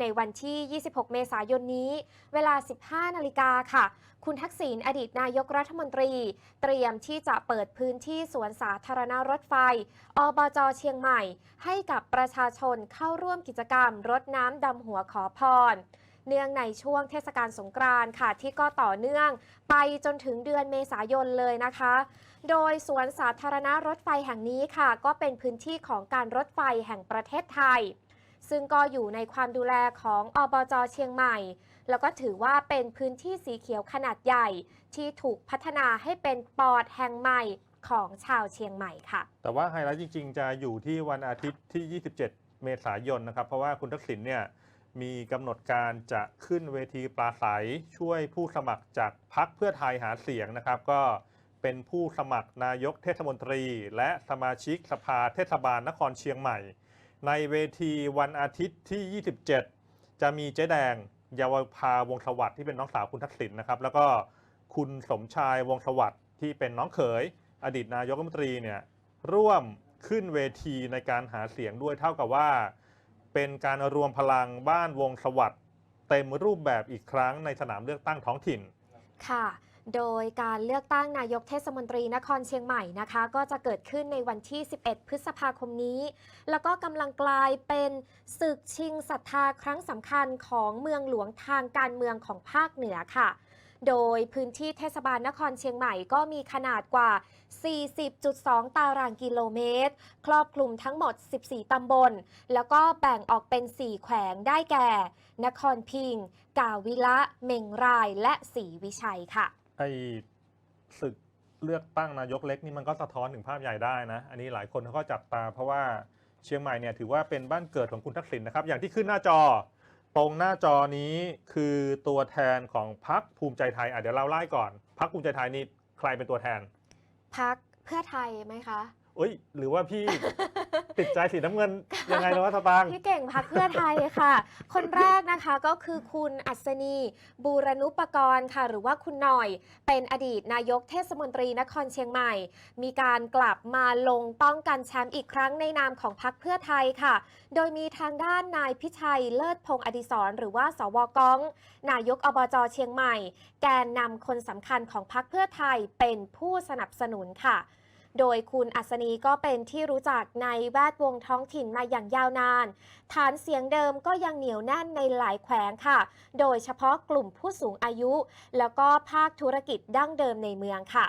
ในวันที่ 26 เมษายนนี้ เวลา 15 นาฬิกาค่ะ คุณทักษิณอดีตนายกรัฐมนตรี เตรียมที่จะเปิดพื้นที่สวนสาธารณรถไฟ อบจเชียงใหม่ ให้กับประชาชนเข้าร่วมกิจกรรมรดน้ำดำหัวขอพรเนื่องในช่วงเทศกาลสงกรานต์ค่ะ ที่ก็ต่อเนื่องไปจนถึงเดือนเมษายนเลยนะคะ โดยสวนสาธารณรถไฟแห่งนี้ค่ะ ก็เป็นพื้นที่ของการรถไฟแห่งประเทศไทย ซึ่งก็อยู่ในความดูแลของอบจเชียงใหม่ แล้วก็ถือว่าเป็นพื้นที่สีเขียวขนาดใหญ่ ที่ถูกพัฒนาให้เป็นปอดแห่งใหม่ของชาวเชียงใหม่ค่ะ แต่ว่าไฮไลท์จริง ๆ จะอยู่ที่วันอาทิตย์ที่ 27 เมษายนนะครับ เพราะว่าคุณทักษิณเนี่ยมีกำหนดการจะขึ้นเวทีปราศัยช่วยผู้สมัครจากพักเพื่อไทยหาเสียงนะครับ ก็เป็นผู้สมัครนายกเทศมนตรี และสมาชิกสภาเทศบาลนครเชียงใหม่ ในเวทีวันอาทิตย์ที่ 27 จะมีเจ๊แดงเยาวภาวงศ์สวัสดิ์ที่เป็นน้องสาวคุณทักษิณนะครับ แล้วก็คุณสมชายวงศ์สวัสดิ์ที่เป็นน้องเขย อดีตนายกรัฐมนตรีเนี่ยร่วมขึ้นเวทีในการหาเสียงด้วยเท่ากับว่า เป็นการรวมพลังบ้านวงสวัสดิ์เต็มรูปแบบอีกครั้งในสนามเลือกตั้งท้องถิ่นค่ะ โดยการเลือกตั้งนายกเทศมนตรีนครเชียงใหม่นะคะ ก็จะเกิดขึ้นในวันที่ 11 พฤษภาคมนี้ แล้วก็กำลังกลายเป็นศึกชิงศรัทธาครั้งสำคัญของเมืองหลวงทางการเมืองของภาคเหนือค่ะ โดยพื้นที่เทศบาลนครเชียงใหม่ก็มีขนาดกว่า 40.2 ตารางกิโลเมตร ครอบคลุมทั้งหมด 14 ตำบล แล้วก็แบ่งออกเป็น 4 แขวงได้แก่ นครพิง กาวิละ เมงราย และศรีวิชัยค่ะ ไอ้ศึกเลือกตั้งนายกเล็กนี่มันก็สะท้อนถึงภาพใหญ่ได้นะ อันนี้หลายคนเขาก็จับตา เพราะว่าเชียงใหม่เนี่ยถือว่าเป็นบ้านเกิดของคุณทักษิณนะครับ อย่างที่ขึ้นหน้าจอ ตรงหน้าจอนี้คือตัวแทนของพรรคภูมิใจไทยอะเดี๋ยวเราไล่ก่อนพรรคภูมิใจไทยนี่ใครเป็นตัวแทนพักเพื่อไทยไหมคะ เอ้ย หรือว่าพี่ ติดใจสีน้ำเงิน ยังไงนะวะสตางค์ พี่เก่งพักเพื่อไทยค่ะ คนแรกนะคะก็คือคุณอัศนีบูรณุปกรณ์ค่ะ หรือว่าคุณหน่อยเป็นอดีตนายกเทศมนตรีนครเชียงใหม่ มีการกลับมาลงป้องกันแชมป์อีกครั้งในนามของพักเพื่อไทยค่ะ โดยมีทางด้านนายพิชัยเลิศพงษ์อดิศรหรือว่าสวกอง นายกอบจเชียงใหม่ แกนนำคนสำคัญของพักเพื่อไทยเป็นผู้สนับสนุนค่ะ โดยคุณอัศนีก็เป็นที่รู้จักในแวดวงท้องถิ่นมาอย่างยาวนาน ฐานเสียงเดิมก็ยังเหนียวแน่นในหลายแขวงค่ะ โดยเฉพาะกลุ่มผู้สูงอายุ แล้วก็ภาคธุรกิจดั้งเดิมในเมืองค่ะ